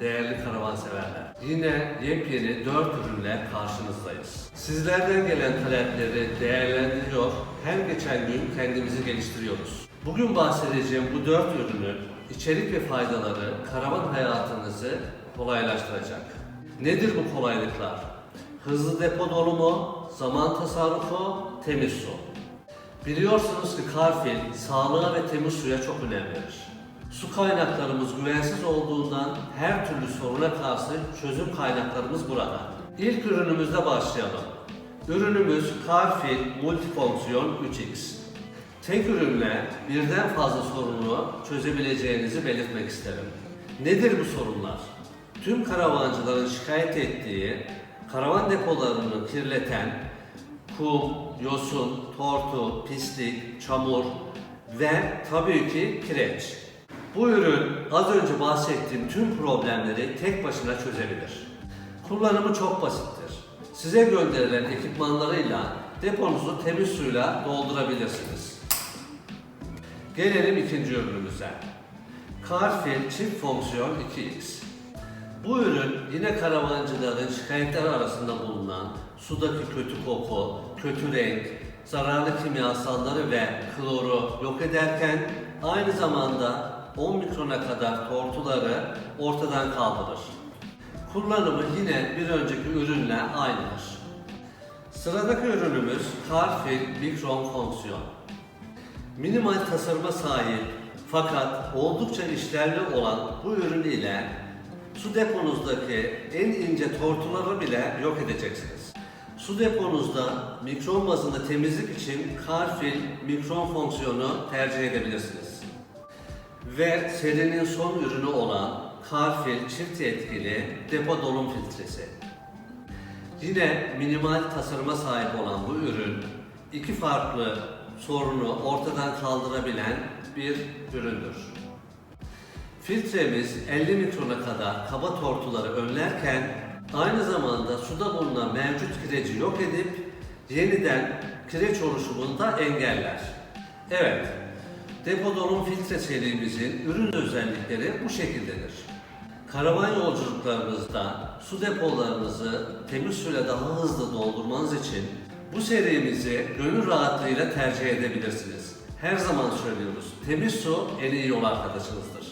değerli karavanseverler. Yine yepyeni 4 ürünle karşınızdayız. Sizlerden gelen talepleri değerlendiriyor, her geçen gün kendimizi geliştiriyoruz. Bugün bahsedeceğim bu 4 ürünün içerik ve faydaları karavan hayatınızı kolaylaştıracak. Nedir bu kolaylıklar? Hızlı depo dolumu, zaman tasarrufu, temiz su. Biliyorsunuz ki Carfil sağlığa ve temiz suya çok önem verir. Su kaynaklarımız güvensiz olduğundan her türlü soruna karşı çözüm kaynaklarımız burada. İlk ürünümüzle başlayalım. Ürünümüz Carfil Multifonksiyon 3X. Tek ürünle birden fazla sorunu çözebileceğinizi belirtmek isterim. Nedir bu sorunlar? Tüm karavancıların şikayet ettiği karavan depolarını kirleten kum, yosun, tortu, pislik, çamur ve tabii ki kireç. Bu ürün az önce bahsettiğim tüm problemleri tek başına çözebilir. Kullanımı çok basittir. Size gönderilen ekipmanlarıyla deponuzu temiz suyla doldurabilirsiniz. Gelelim ikinci ürünümüze. Carfil çift fonksiyon 2X. Bu ürün yine karavancıların şikayetler arasında bulunan sudaki kötü koku, kötü renk, zararlı kimyasalları ve kloru yok ederken aynı zamanda 10 mikrona kadar tortuları ortadan kaldırır. Kullanımı yine bir önceki ürünle aynıdır. Sıradaki ürünümüz Carfil Mikron Fonksiyon. Minimal tasarıma sahip fakat oldukça işlevli olan bu ürün ile su deponuzdaki en ince tortuları bile yok edeceksiniz. Su deponuzda mikron bazında temizlik için Carfil mikron fonksiyonu tercih edebilirsiniz. Ve serinin son ürünü olan Carfil çift etkili depo dolum filtresi. Yine minimal tasarıma sahip olan bu ürün iki farklı sorunu ortadan kaldırabilen bir üründür. Filtremiz 50 mikrona kadar kaba tortuları önlerken aynı zamanda suda bulunan mevcut kireci yok edip yeniden kireç oluşumunu da engeller. Evet, depo dolum filtre serimizin ürün özellikleri bu şekildedir. Karavan yolculuklarınızda su depolarınızı temiz suyla daha hızlı doldurmanız için bu serimizi gönül rahatlığıyla tercih edebilirsiniz. Her zaman söylüyoruz, temiz su en iyi yol arkadaşınızdır.